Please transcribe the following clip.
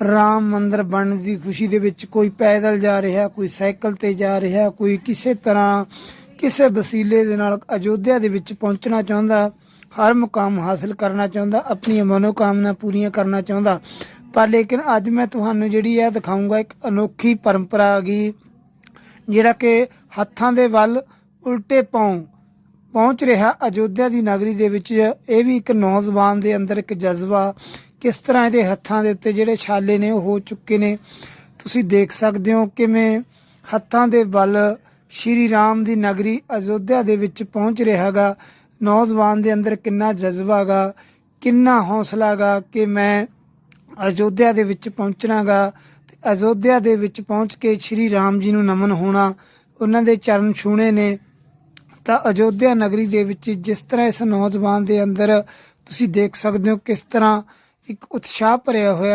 ਰਾਮ ਮੰਦਰ ਬਣਨ ਦੀ ਖੁਸ਼ੀ ਦੇ ਵਿੱਚ ਕੋਈ ਪੈਦਲ ਜਾ ਰਿਹਾ, ਕੋਈ ਸਾਈਕਲ ਤੇ ਜਾ ਰਿਹਾ, ਕੋਈ ਕਿਸੇ ਤਰ੍ਹਾਂ ਕਿਸੇ ਵਸੀਲੇ ਦੇ ਨਾਲ ਅਯੋਧਿਆ ਦੇ ਵਿੱਚ ਪਹੁੰਚਣਾ ਚਾਹੁੰਦਾ, ਹਰ ਮੁਕਾਮ ਹਾਸਲ ਕਰਨਾ ਚਾਹੁੰਦਾ, ਆਪਣੀਆਂ ਮਨੋਕਾਮਨਾ ਪੂਰੀਆਂ ਕਰਨਾ ਚਾਹੁੰਦਾ। ਪਰ ਲੇਕਿਨ ਅੱਜ ਮੈਂ ਤੁਹਾਨੂੰ ਜਿਹੜੀ ਹੈ ਦਿਖਾਉਂਗਾ ਇੱਕ ਅਨੋਖੀ ਪਰੰਪਰਾ ਆ ਗਈ ਜਿਹੜਾ ਕਿ ਹੱਥਾਂ ਦੇ ਵੱਲ ਉਲਟੇ ਪਾਉ ਪਹੁੰਚ ਰਿਹਾ ਅਯੋਧਿਆ ਦੀ ਨਗਰੀ ਦੇ ਵਿੱਚ। ਇਹ ਵੀ ਇੱਕ ਨੌਜਵਾਨ ਦੇ ਅੰਦਰ ਇੱਕ ਜਜ਼ਬਾ ਕਿਸ ਤਰ੍ਹਾਂ ਇਹਦੇ ਹੱਥਾਂ ਦੇ ਉੱਤੇ ਜਿਹੜੇ ਛਾਲੇ ਨੇ ਉਹ ਹੋ ਚੁੱਕੇ ਨੇ। ਤੁਸੀਂ ਦੇਖ ਸਕਦੇ ਹੋ ਕਿਵੇਂ ਹੱਥਾਂ ਦੇ ਵੱਲ ਸ਼੍ਰੀ ਰਾਮ ਦੀ ਨਗਰੀ ਅਯੋਧਿਆ ਦੇ ਵਿੱਚ ਪਹੁੰਚ ਰਿਹਾਗਾ ਨੌਜਵਾਨ ਦੇ ਅੰਦਰ ਕਿੰਨਾ ਜਜ਼ਬਾ ਗਾ, ਕਿੰਨਾ ਹੌਸਲਾ ਗਾ ਕਿ ਮੈਂ ਅਯੋਧਿਆ ਦੇ ਵਿੱਚ ਪਹੁੰਚਣਾਗਾ ਤੇ ਅਯੋਧਿਆ ਦੇ ਵਿੱਚ ਪਹੁੰਚ ਕੇ ਸ਼੍ਰੀ ਰਾਮ ਜੀ ਨੂੰ ਨਮਨ ਹੋਣਾ, ਉਹਨਾਂ ਦੇ ਚਰਨ ਛੂਣੇ ਨੇ। ਤਾਂ ਅਯੋਧਿਆ ਨਗਰੀ ਦੇ ਵਿੱਚ ਜਿਸ ਤਰ੍ਹਾਂ ਇਸ ਨੌਜਵਾਨ ਦੇ ਅੰਦਰ ਤੁਸੀਂ ਦੇਖ ਸਕਦੇ ਹੋ ਕਿਸ ਤਰ੍ਹਾਂ ਇੱਕ ਉਤਸ਼ਾਹ ਭਰਿਆ ਹੋਇਆ